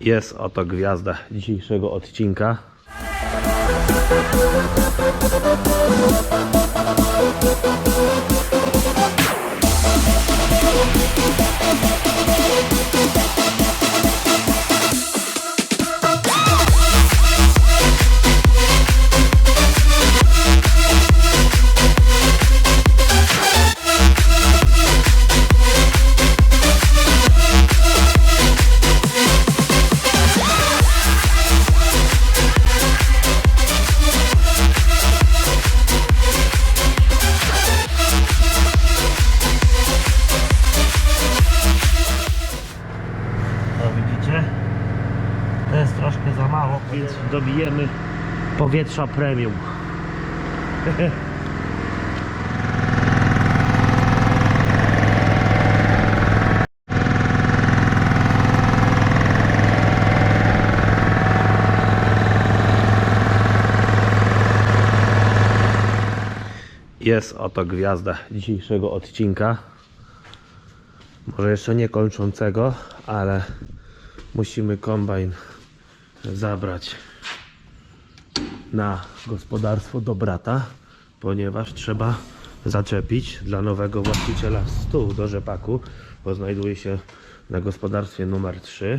Jest oto gwiazda dzisiejszego odcinka. Dobijemy powietrza premium. Jest oto gwiazda dzisiejszego odcinka. Może jeszcze nie kończącego, ale musimy kombajn zabrać na gospodarstwo do brata, ponieważ trzeba zaczepić dla nowego właściciela stół do rzepaku, bo znajduje się na gospodarstwie numer 3.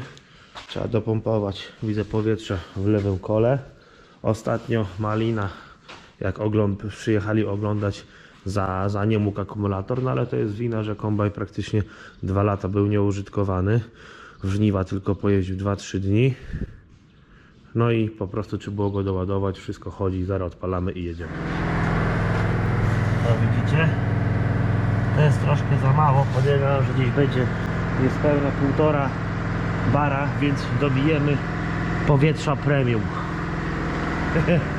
Trzeba dopompować, widzę powietrze w lewym kole. Ostatnio Malina, jak ogląd przyjechali oglądać, za, za mógł akumulator, no ale to jest wina, że kombajn praktycznie dwa lata był nieużytkowany. W żniwa tylko pojeździł 2-3 dni. No i po prostu trzeba było go doładować, wszystko chodzi, zaraz odpalamy i jedziemy. No widzicie? To jest troszkę za mało, podejrzewam, że gdzieś będzie niespełna półtora bara, więc dobijemy powietrza premium.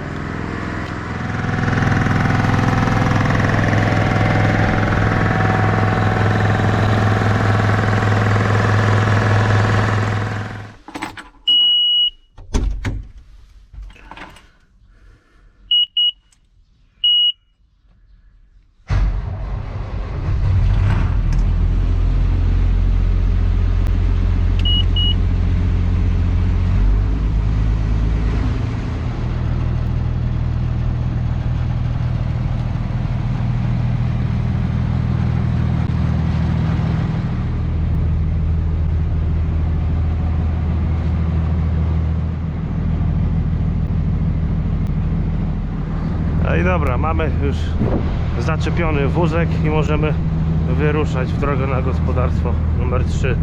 dobra, mamy już zaczepiony wózek i możemy wyruszać w drogę na gospodarstwo numer 3.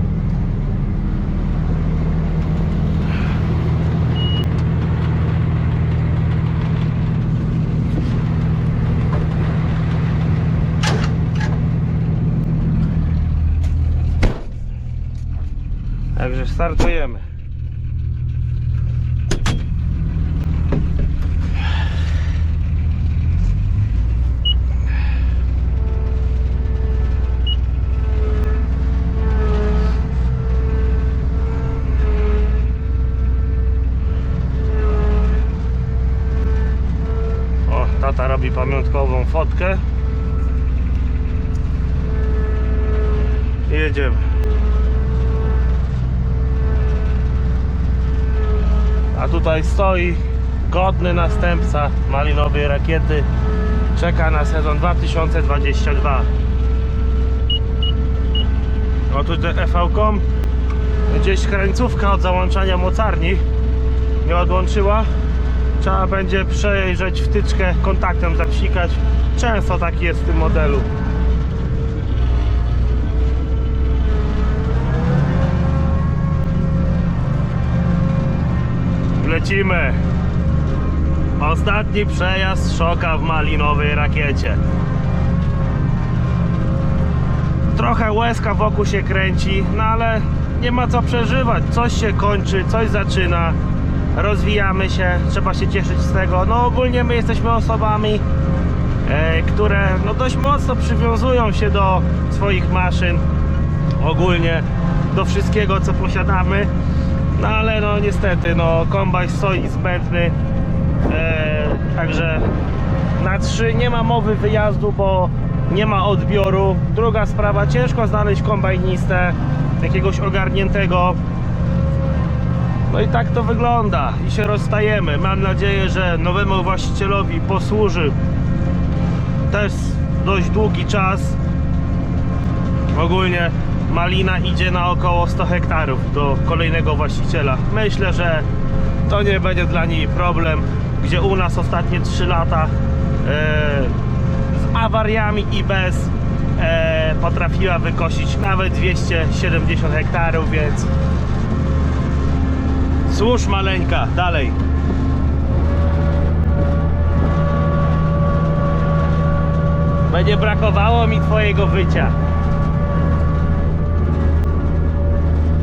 Także startujemy. Pamiątkową fotkę. I jedziemy. A tutaj stoi godny następca malinowej rakiety. Czeka na sezon 2022. O tutaj EV.com gdzieś krańcówka od załączania mocarni nie odłączyła. Trzeba będzie przejrzeć wtyczkę, kontaktem zapsikać. Często taki jest w tym modelu. Lecimy. Ostatni przejazd szoka w malinowej rakiecie. Trochę łezka wokół się kręci, no ale nie ma co przeżywać. Coś się kończy, coś zaczyna. Rozwijamy się, trzeba się cieszyć z tego. No ogólnie my jesteśmy osobami, e, które no dość mocno przywiązują się do swoich maszyn. Ogólnie do wszystkiego co posiadamy. No ale no niestety, no kombajn stoi zbędny. E, także na trzy nie ma mowy wyjazdu, bo nie ma odbioru. Druga sprawa, ciężko znaleźć kombajnistę jakiegoś ogarniętego. No i tak to wygląda i się rozstajemy. Mam nadzieję, że nowemu właścicielowi posłuży też dość długi czas. Ogólnie malina idzie na około 100 hektarów do kolejnego właściciela. Myślę, że to nie będzie dla niej problem, gdzie u nas ostatnie 3 lata e, z awariami i bez e, potrafiła wykosić nawet 270 hektarów, więc służ maleńka, dalej. Będzie brakowało mi twojego wycia.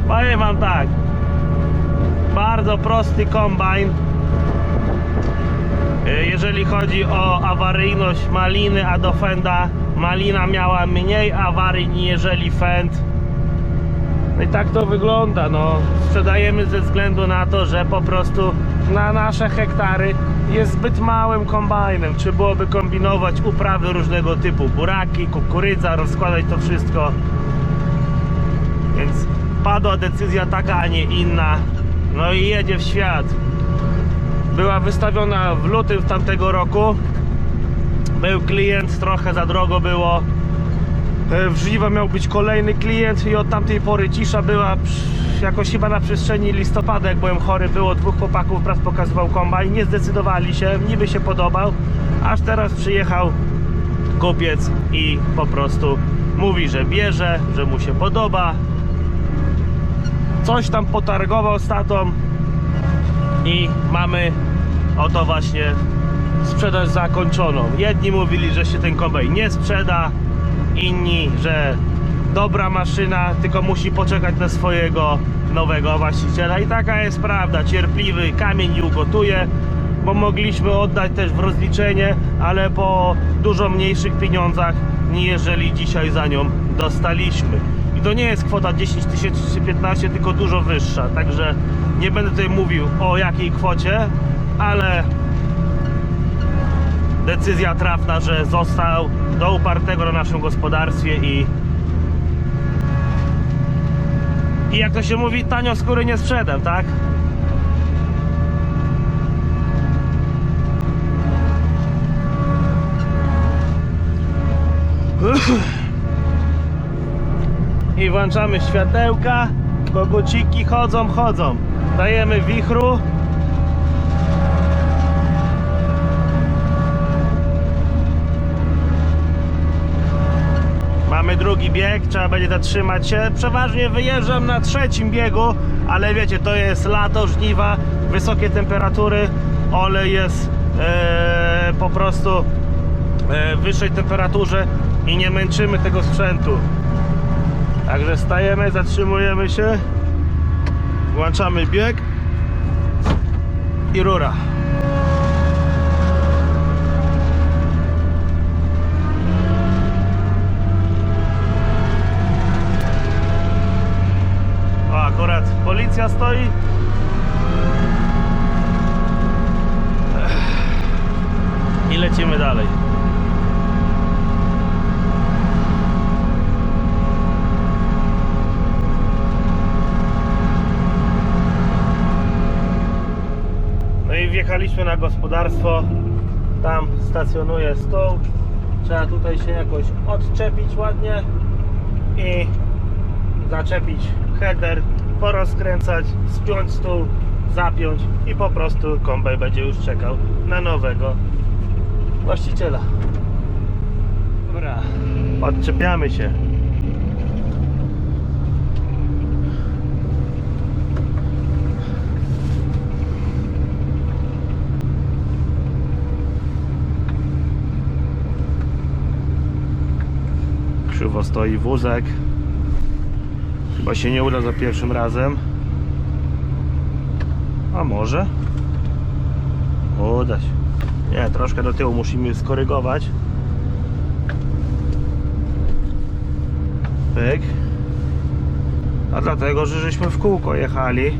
Powiem wam tak. Bardzo prosty kombajn. Y, Jeżeli chodzi o awaryjność maliny, a do Fenda malina miała mniej awarii niżeli Fend. No i tak to wygląda. No, sprzedajemy ze względu na to, że po prostu na nasze hektary jest zbyt małym kombajnem. Czy byłoby kombinować uprawy różnego typu, buraki, kukurydza, rozkładać to wszystko. Więc padła decyzja taka, a nie inna. No i jedzie w świat. Była wystawiona w lutym tamtego roku. Był klient, trochę za drogo było. E, W miał być kolejny klient i od tamtej pory cisza była jakoś chyba na przestrzeni listopada, jak byłem chory, było dwóch chłopaków, raz pokazywał kombajn, nie zdecydowali się, niby się podobał, aż teraz przyjechał kupiec i po prostu mówi, że bierze, że mu się podoba. Coś tam potargował z tatą i mamy oto właśnie sprzedaż zakończoną. Jedni mówili, że się ten kombajn nie sprzeda, inni, że dobra maszyna, tylko musi poczekać na swojego nowego właściciela. I taka jest prawda. Cierpliwy kamień i ugotuje, bo mogliśmy oddać też w rozliczenie, ale po dużo mniejszych pieniądzach, niż jeżeli dzisiaj za nią dostaliśmy. I to nie jest kwota 10 tysięcy czy 15, tylko dużo wyższa. Także nie będę tutaj mówił o jakiej kwocie, ale decyzja trafna, że został do upartego na naszym gospodarstwie i i jak to się mówi, tanio skóry nie sprzedam, tak? I włączamy światełka, koguciki chodzą, chodzą. Dajemy wichru. Mamy drugi bieg, trzeba będzie zatrzymać się. Przeważnie wyjeżdżam na trzecim biegu, ale wiecie, to jest lato, żniwa, wysokie temperatury, olej jest e, po prostu e, wyższej temperaturze i nie męczymy tego sprzętu. Także stajemy, zatrzymujemy się, włączamy bieg i rura. O, akurat policja stoi. I lecimy dalej. No i wjechaliśmy na gospodarstwo. Tam stacjonuje stół. Trzeba tutaj się jakoś odczepić ładnie i zaczepić header, porozkręcać, spiąć stół, zapiąć i po prostu kombaj będzie już czekał na nowego właściciela. Dobra, odczepiamy się. Krzywo stoi wózek. Chyba się nie uda za pierwszym razem. A może? Uda się. Nie, troszkę do tyłu musimy skorygować. Pyk. A dlatego, że żeśmy w kółko jechali.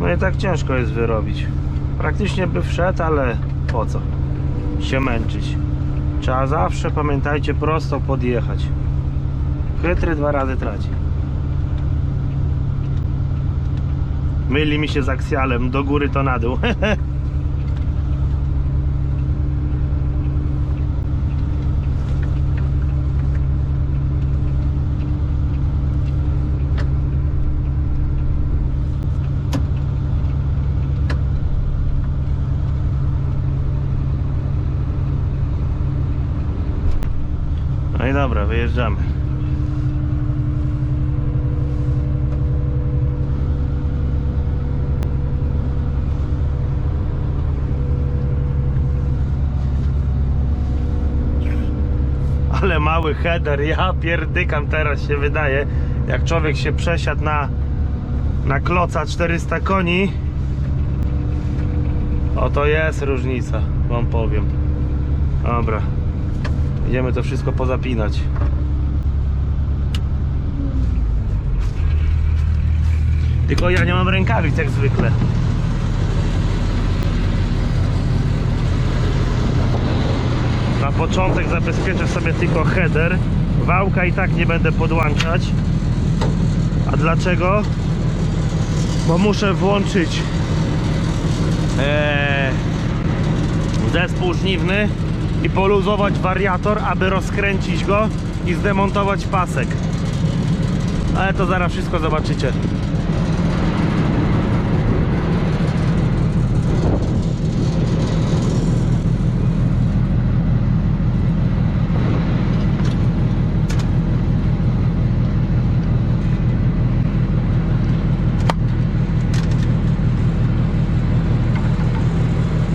No i tak ciężko jest wyrobić. Praktycznie by wszedł, ale po co? Się męczyć. Trzeba zawsze, pamiętajcie, prosto podjechać. Chytry dwa razy traci. Myli mi się z aksjalem, do góry to na dół. No i dobra, wyjeżdżamy. Ale mały header, ja pierdykam teraz się wydaje. Jak człowiek się przesiadł na, na kloca 400 koni, o to jest różnica, wam powiem. Dobra, idziemy to wszystko pozapinać. Tylko ja nie mam rękawic jak zwykle. Początek zabezpieczę sobie tylko header. Wałka i tak nie będę podłączać. A dlaczego? Bo muszę włączyć e, zespół żniwny i poluzować wariator, aby rozkręcić go i zdemontować pasek. Ale to zaraz wszystko zobaczycie.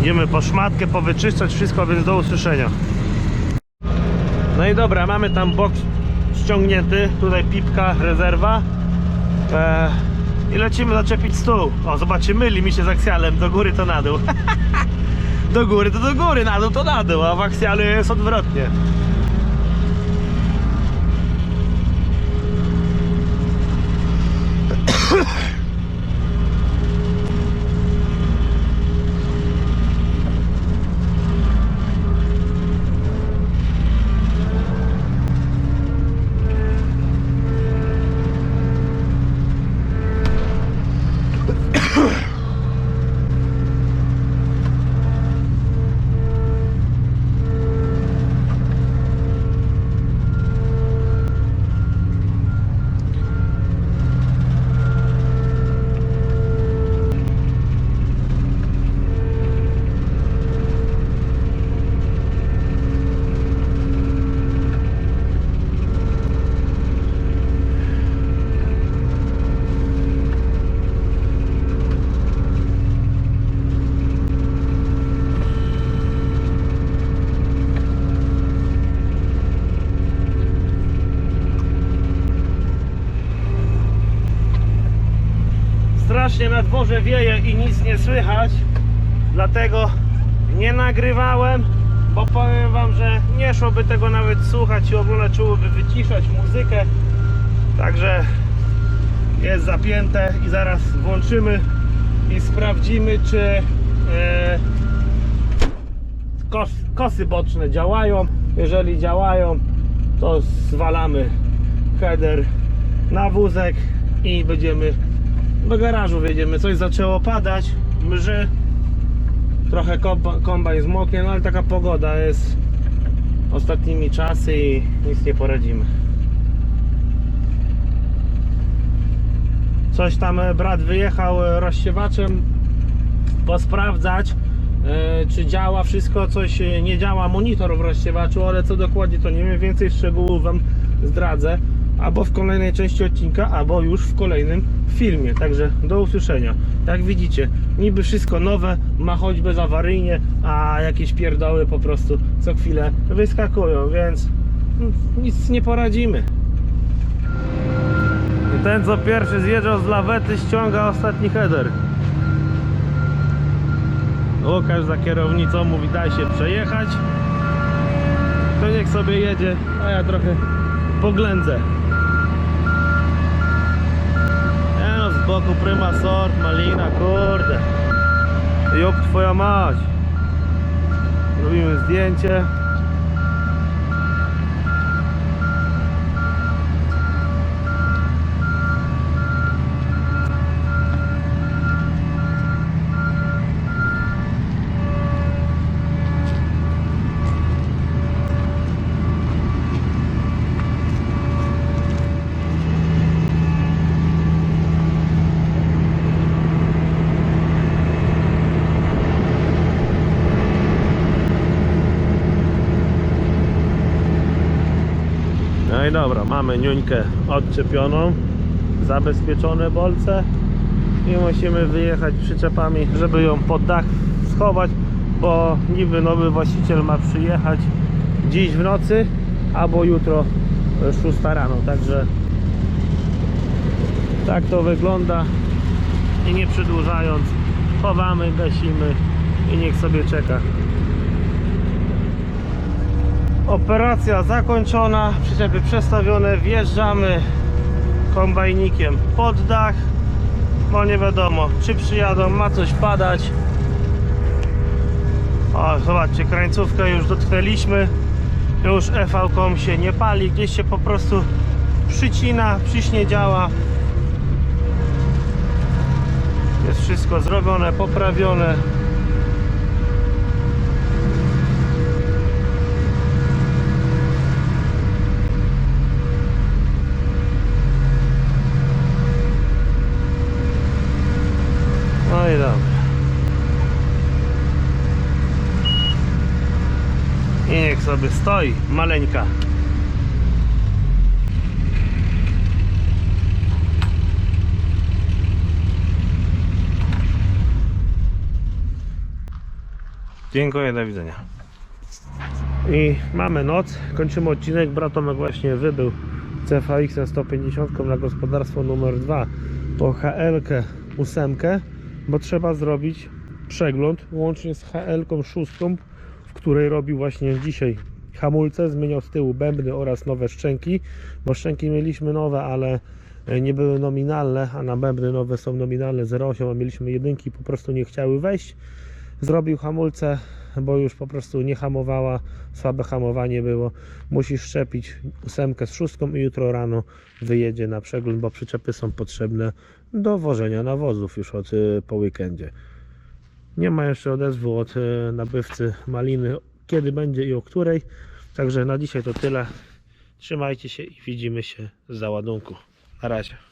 Idziemy po szmatkę, powyczyszczać wszystko, więc do usłyszenia. No i dobra, mamy tam boks ściągnięty, tutaj pipka, rezerwa. Eee, I lecimy zaczepić stół. O, zobaczcie, myli mi się z aksjalem, do góry to na dół. do góry to do góry, na dół to na dół, a w aksjalu jest odwrotnie. Na dworze wieje i nic nie słychać dlatego nie nagrywałem bo powiem wam, że nie szłoby tego nawet słuchać i ogólnie czułoby wyciszać muzykę. Także jest zapięte i zaraz włączymy i sprawdzimy czy e, kos, kosy boczne działają. Jeżeli działają to zwalamy header na wózek i będziemy do garażu wjedziemy. Coś zaczęło padać, mrzy. Trochę komba- kombajn zmoknie, no ale taka pogoda jest ostatnimi czasy i nic nie poradzimy. Coś tam e, brat wyjechał e, rozsiewaczem posprawdzać e, czy działa wszystko, coś nie działa monitor w rozsiewaczu, ale co dokładnie to nie wiem, więcej szczegółów wam zdradzę albo w kolejnej części odcinka, albo już w kolejnym filmie. Także do usłyszenia. Jak widzicie, niby wszystko nowe, ma choć bezawaryjnie, a jakieś pierdoły po prostu co chwilę wyskakują, więc nic nie poradzimy. Ten co pierwszy zjeżdżał z lawety ściąga ostatni header. Łukasz za kierownicą mówi daj się przejechać. To niech sobie jedzie, a ja trochę poględzę. Nie no, z boku prima sort, malina, kurde. Job twoja mać. Robimy zdjęcie. I dobra, mamy niuńkę odczepioną, zabezpieczone bolce i musimy wyjechać przyczepami, żeby ją pod dach schować, bo niby nowy właściciel ma przyjechać dziś w nocy albo jutro e, 6 rano, także tak to wygląda i nie przedłużając chowamy, gasimy i niech sobie czeka operacja zakończona. Przyczepy przestawione. Wjeżdżamy kombajnikiem pod dach. Bo nie wiadomo czy przyjadą, ma coś padać. O zobaczcie krańcówkę już dotknęliśmy. Już EV-kom się nie pali. Gdzieś się po prostu przycina, przyśnie działa. Jest wszystko zrobione, poprawione No i dobra. Niech sobie stoi, maleńka. Dziękuję, do widzenia. I mamy noc, kończymy odcinek. Bratomek właśnie wybył CVX 150 na gospodarstwo numer 2 po HL-kę 8, bo trzeba zrobić przegląd łącznie z HL-ką 6, w której robił właśnie dzisiaj hamulce, zmieniał z tyłu bębny oraz nowe szczęki, bo szczęki mieliśmy nowe, ale e, nie były nominalne, a na bębny nowe są nominalne 0,8, a mieliśmy jedynki, po prostu nie chciały wejść. Zrobił hamulce, bo już po prostu nie hamowała, słabe hamowanie było. Musisz szczepić ósemkę z szóstką i jutro rano wyjedzie na przegląd, bo przyczepy są potrzebne do wożenia nawozów już od y, po weekendzie. Nie ma jeszcze odezwu od y, nabywcy maliny, kiedy będzie i o której. Także na dzisiaj to tyle. Trzymajcie się i widzimy się z załadunku. Na razie.